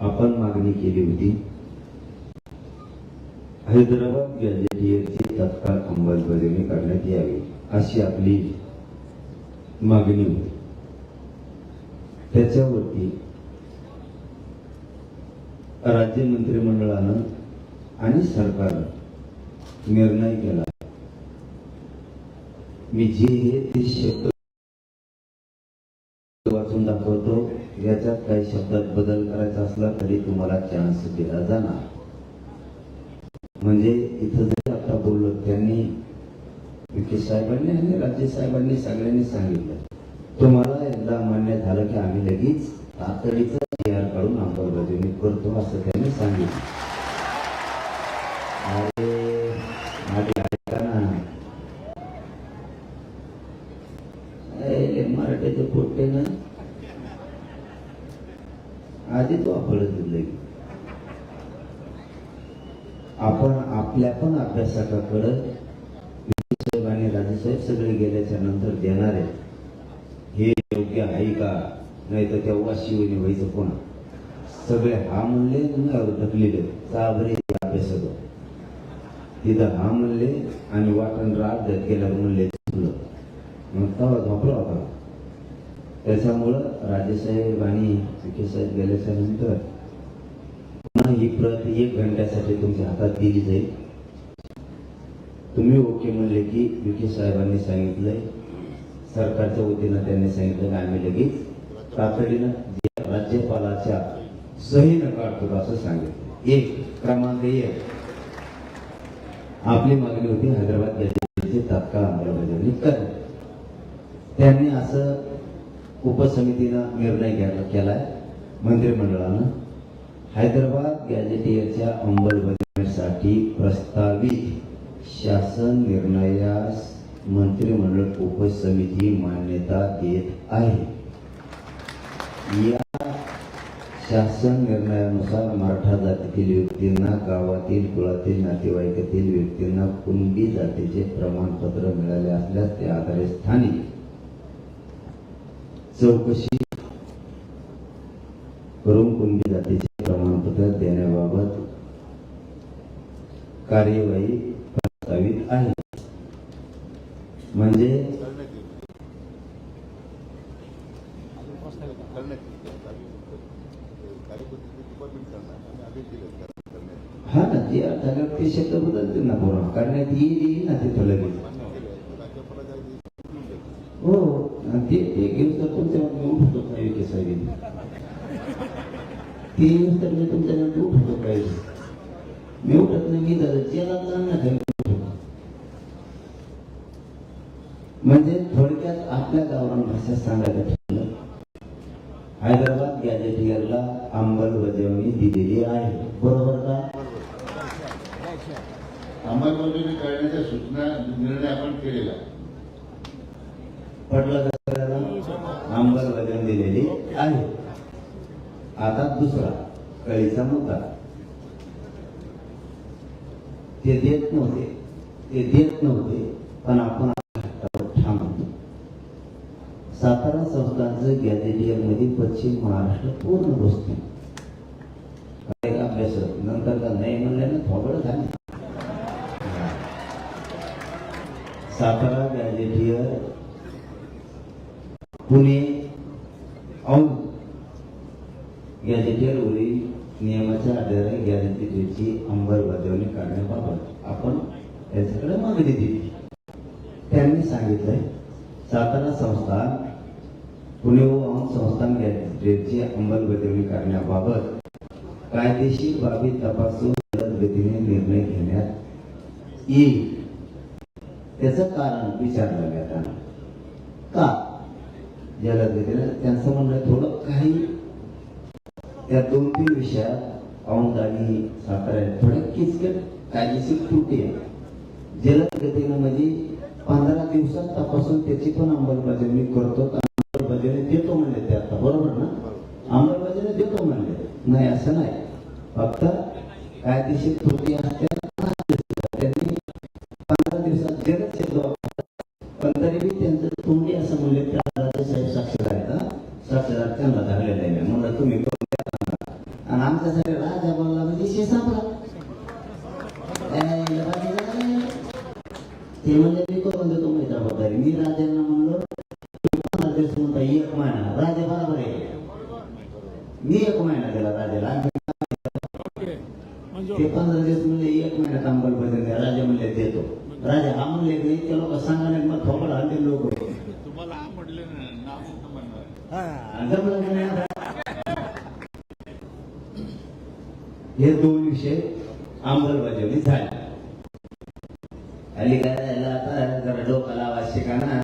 आपण मागणी केली होती. हैदराबाद गॅजेटियरची तत्काळ अंमलबजावणी करण्यात यावी अशी आपली मागणी होती. त्याच्यावरती राज्य मंत्रिमंडळानं आणि सरकारनं निर्णय केला. मी जे हे ते शब्द वाचून दाखवतो तुम्हाला चान्स दिला जाणार. म्हणजे इथं जरी आता बोललो त्यांनी विखे साहेबांनी आणि राज्य साहेबांनी सगळ्यांनी सांगितलं. तुम्हाला एकदा मान्य झालं की आम्ही लगेच तातडीचा तयार काढून अंमलबजावणी करतो असं त्यांनी सांगितलं. अरे आधी ऐका ना. मराठीचे पोट्टे ना. आधी तो आपळत लगे आपण आपल्या पण अभ्यासाकडे साहेब आणि राजेसाहेब सगळे गेल्याच्यानंतर देणार आहेत. हे योग्य आहे का? नाही तर तेव्हा शिवने व्हायचं कोणा? सगळे हा म्हणले ढकलेले. साबरे अभ्यास अभ्यासक तिथं हा म्हणले आणि वाटण रात देत गेल्यावर म्हणले मग तेव्हा झोपला होता त्याच्यामुळं राजेसाहेब आणि विखे साहेब गेल्याच्यानंतर पुन्हा ही प्रत एक घंट्यासाठी तुमच्या हातात दिली जाईल. तुम्ही ओके म्हणले की विखे साहेबांनी सांगितलंय. सरकारच्या वतीनं त्यांनी सांगितलं की आम्ही लगेच तातडीनं राज्यपालाच्या सहीनं काढतो असं सांगितलं. एक क्रमांक एक. आपली मागणी होती हैदराबाद तात्काळ अंमलबजावणी करणे त्यांनी असं उपसमितीनं निर्णय घ्यायला केलाय. मंत्रिमंडळानं हैदराबाद गॅजेटियरच्या अंमलबजावणीसाठी प्रस्तावित शासन निर्णयास मंत्रिमंडळ उपसमिती मान्यता देत आहे. या शासन निर्णयानुसार मराठा जातीतील व्यक्तींना गावातील कुळातील नातेवाईकातील व्यक्तींना कुणबी जातीचे प्रमाणपत्र मिळाले असल्यास त्या आधारे स्थानिक चौकशी करून कुणबी जातीचे प्रमाणपत्र देण्याबाबत कार्यवाही प्रस्तावित आहे म्हणजे हा ना जे झाल्यावर ते शब्द बदलतील ना पोरं करण्यात येईल येईल ना तिथं लगेच हो आणि ते ते घेऊन तर तुमच्या मनात उठतो काय विके साहेब ते येऊन तर मी तुमच्या नंतर उठतो पाहिजे मी उठत नाही मी झालं जेला जाणार नाही म्हणजे थोडक्यात आपल्या गावरान भाषेत सांगायला ठरलं हैदराबाद गॅजेट इयरला अंमलबजावणी दिलेली आहे बरोबर का अंमलबजावणी करण्याच्या सूचना निर्णय आपण केलेला पटला अंमलबजावणी दिलेली आहे आता दुसरा कळीचा मुद्दा. ते देत नव्हते ते देत नव्हते पण आपण सातारा संस्थांचं गॅजेटियरमध्ये पश्चिम महाराष्ट्र पूर्ण बसते अभ्यास? नंतर का नाही म्हणल्यानं थोबड झाले. सातारा गॅजेटियर पुणे औंध गॅजेटियरवरील नियमाच्या आधारे गॅजेटियरची अंमलबजावणी करण्याबाबत आपण त्यांच्याकडे मागणी दिली. त्यांनी सांगितलंय, सातारा संस्थान, पुणे व संस्थान गॅजेटियरची अंमलबजावणी करण्याबाबत कायदेशीर बाबी तपासून गतीने निर्णय घेण्यात येईल. त्याचं कारण विचारलं जाताना का? जलद त्यांचं म्हणणं थोडं काही त्या दोन तीन विषयात औंध आणि सातारा थोडे किचकट कायदेशीर त्रुटी आहे. जलद गतीनं म्हणजे पंधरा दिवसात तपासून त्याची पण अंमलबजावणी करतो. अंमलबजावणी देतो म्हणले ते आता बरोबर ना? अंमलबजावणी देतो म्हणले. नाही असं नाही. फक्त कायदेशीर त्रुटी असते त्यांनी पंधरा दिवसात जलद शब्द वापरला. पण तरी बी त्यांचं तोंडी असं म्हणले त्या राज्य साहेब साक्षीदार आहेत हा. साक्षीदार त्यांना धरलेलं आहे म्हणलं तुम्ही करून द्या. आणि आमच्यासाठी राजा बोलला म्हणजे विषय संपला ए, बाकीचं काय? ते म्हणजे मी करून देतो मी जबाबदारी मी राजांना म्हणलो पंधरा दिवस म्हणता एक महिना राजा बरोबर आहे मी एक महिना दिला राजाला. आणि ते पंधरा दिवस म्हणजे एक महिन्यात अंमल बदल द्या राजा म्हणले देतो. राजा हा म्हणले की लोक सांगा नाही मग थोपड हल्ले लोक. तुम्हाला हा दोन विषय अंमलबजावणी झाले. अलीकडे आता जरा डोका लावा शिका ना.